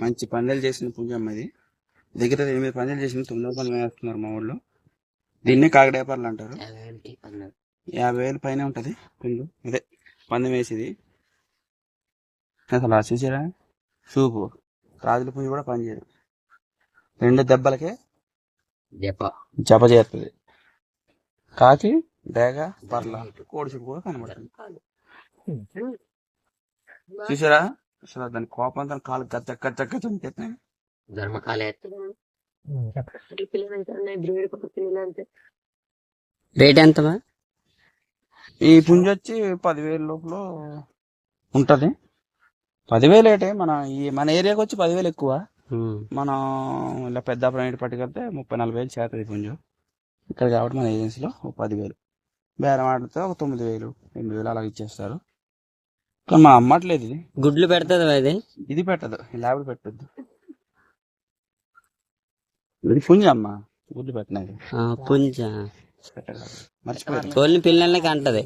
మంచి పందెలు చేసిన పుంజమ్మ ఇది దగ్గర ఎనిమిది పందెలు చేసిన తొమ్మిదో పందెం వేస్తున్నారు మా ఊళ్ళో. దీన్నే కాకడేపర్లు అంటారు. యాభై వేలు పైన ఉంటది. పుంజు అదే పందెం వేసేది. అసలు చూసారా చూపు. రాజుల పుంజు కూడా పనిచేయదు రెండు దెబ్బలకే జప. చేస్తుంది. కాకి డేగ పర్ల. కోడి చూపు కూడా కనబడుతుంది. చూసారా? అసలు దాని కోపంతో కాలు గచ్చ గచ్చ గచ్చ చెప్తున్నాయి రేట్ ఎంత ఈ పుంజు వచ్చి పదివేల లోపల ఉంటది. పదివేలు ఏంటే మన ఈ మన ఏరియాకి వచ్చి పదివేలు ఎక్కువ. మనం ఇలా పెద్ద ప్రైవేట్ పట్టుకెళ్తే ముప్పై నలభై వేలు చేస్తుంది పుంజు. ఇక్కడ కాబట్టి మన ఏజెన్సీలో ఒక పదివేలు. బేరం ఆడితే ఒక తొమ్మిది వేలు ఎనిమిది వేలు అలా ఇచ్చేస్తారు. మా అమ్మట్లేదు ఇది. గుడ్లు పెడుతుంది ఇది? ఇది పెట్టదు ల్యాబ్ పెట్టద్దు. ఇది పుంజు అమ్మ గుడ్లు పెట్టినది. ఆ, పుంజ. కోళ్ళని పిల్లలకి అంటది